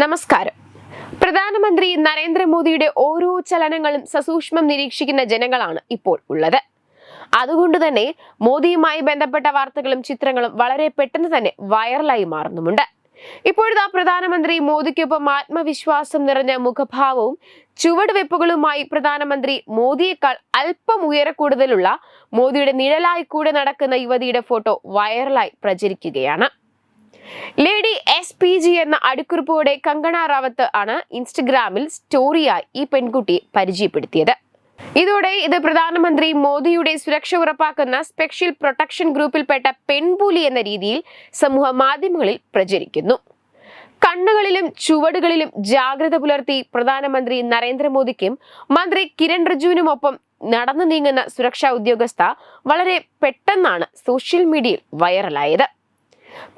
നമസ്കാരം. പ്രധാനമന്ത്രി നരേന്ദ്രമോദിയുടെ ഓരോ ചലനങ്ങളും സസൂക്ഷ്മം നിരീക്ഷിക്കുന്ന ജനങ്ങളാണ് ഇപ്പോൾ ഉള്ളത്. അതുകൊണ്ട് തന്നെ മോദിയുമായി ബന്ധപ്പെട്ട വാർത്തകളും ചിത്രങ്ങളും വളരെ പെട്ടെന്ന് തന്നെ വൈറലായി മാറുന്നുമുണ്ട്. ഇപ്പോഴത്തെ പ്രധാനമന്ത്രി മോദിക്കൊപ്പം ആത്മവിശ്വാസം നിറഞ്ഞ മുഖഭാവവും ചുവടുവെപ്പുകളുമായി പ്രധാനമന്ത്രി മോദിയേക്കാൾ അല്പം ഉയരക്കൂടുതലുള്ള മോദിയുടെ നിഴലായി കൂടെ നടക്കുന്ന യുവതിയുടെ ഫോട്ടോ വൈറലായി പ്രചരിക്കുകയാണ്. ലേഡി എസ് പി ജി എന്ന അടിക്കുറിപ്പോടെ കങ്കണ റാവത്ത് ആണ് ഇൻസ്റ്റഗ്രാമിൽ സ്റ്റോറിയായി ഈ പെൺകുട്ടിയെ പരിചയപ്പെടുത്തിയത്. ഇതോടെ ഇത് പ്രധാനമന്ത്രി മോദിയുടെ സുരക്ഷ ഉറപ്പാക്കുന്ന സ്പെഷ്യൽ പ്രൊട്ടക്ഷൻ ഗ്രൂപ്പിൽപ്പെട്ട പെൺപുലി എന്ന രീതിയിൽ സമൂഹ മാധ്യമങ്ങളിൽ പ്രചരിക്കുന്നു. കണ്ണുകളിലും ചുവടുകളിലും ജാഗ്രത പുലർത്തി പ്രധാനമന്ത്രി നരേന്ദ്രമോദിക്കും മന്ത്രി കിരൺ റിജുവിനുമൊപ്പം നടന്നു നീങ്ങുന്ന സുരക്ഷാ ഉദ്യോഗസ്ഥ വളരെ പെട്ടെന്നാണ് സോഷ്യൽ മീഡിയയിൽ വൈറലായത്.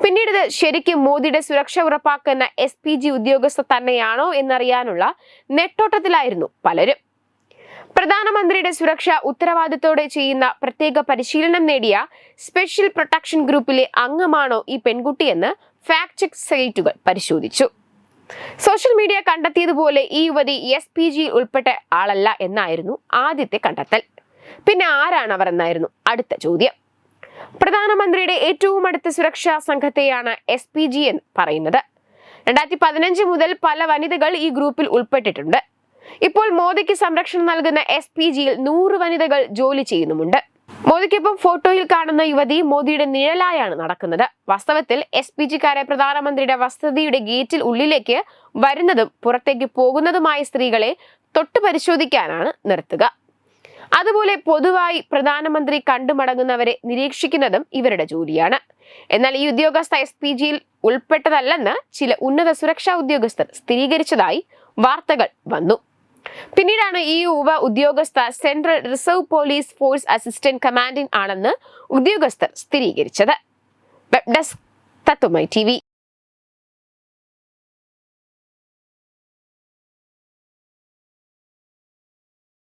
പിന്നീട് ശരിക്കും മോദിയുടെ സുരക്ഷ ഉറപ്പാക്കുന്ന എസ് പി ജി ഉദ്യോഗസ്ഥ തന്നെയാണോ എന്നറിയാനുള്ള നെട്ടോട്ടത്തിലായിരുന്നു പലരും. പ്രധാനമന്ത്രിയുടെ സുരക്ഷ ഉത്തരവാദിത്തോടെ ചെയ്യുന്ന പ്രത്യേക പരിശീലനം നേടിയ സ്പെഷ്യൽ പ്രൊട്ടക്ഷൻ ഗ്രൂപ്പിലെ അംഗമാണോ ഈ പെൺകുട്ടിയെന്ന് ഫാക്ട് ചെക്ക് സൈറ്റുകൾ പരിശോധിച്ചു. സോഷ്യൽ മീഡിയ കണ്ടെത്തിയതുപോലെ ഈ യുവതി എസ് പി ജിയിൽ ഉൾപ്പെട്ട ആളല്ല എന്നായിരുന്നു ആദ്യത്തെ കണ്ടെത്തൽ. പിന്നെ ആരാണ് അവർ എന്നായിരുന്നു അടുത്ത ചോദ്യം. പ്രധാനമന്ത്രിയുടെ ഏറ്റവും അടുത്ത സുരക്ഷാ സംഘത്തെയാണ് എസ് പി ജി എന്ന് പറയുന്നത്. രണ്ടായിരത്തി പതിനഞ്ച് മുതൽ പല വനിതകൾ ഈ ഗ്രൂപ്പിൽ ഉൾപ്പെട്ടിട്ടുണ്ട്. ഇപ്പോൾ മോദിക്ക് സംരക്ഷണം നൽകുന്ന എസ് പി ജിയിൽ നൂറ് വനിതകൾ ജോലി ചെയ്യുന്നുമുണ്ട്. മോദിക്കൊപ്പം ഫോട്ടോയിൽ കാണുന്ന യുവതി മോദിയുടെ നിഴലായാണ് നടക്കുന്നത്. വാസ്തവത്തിൽ എസ് പി ജിക്കാരെ പ്രധാനമന്ത്രിയുടെ വസതിയുടെ ഗേറ്റിൽ ഉള്ളിലേക്ക് വരുന്നതും പുറത്തേക്ക് പോകുന്നതുമായ സ്ത്രീകളെ തൊട്ടു പരിശോധിക്കാനാണ് നിർത്തുക. അതുപോലെ പൊതുവായി പ്രധാനമന്ത്രി കണ്ടുമടങ്ങുന്നവരെ നിരീക്ഷിക്കുന്നതും ഇവരുടെ ജോലിയാണ്. എന്നാൽ ഈ ഉദ്യോഗസ്ഥ എസ് പി ജിയിൽ ഉൾപ്പെട്ടതല്ലെന്ന് ചില ഉന്നത സുരക്ഷാ ഉദ്യോഗസ്ഥർ സ്ഥിരീകരിച്ചതായി വാർത്തകൾ വന്നു. പിന്നീടാണ് ഈ യുവ ഉദ്യോഗസ്ഥ central reserve police force assistant commanding ആണെന്ന് ഉദ്യോഗസ്ഥർ സ്ഥിരീകരിച്ചത്. Web desk തത്വമായി T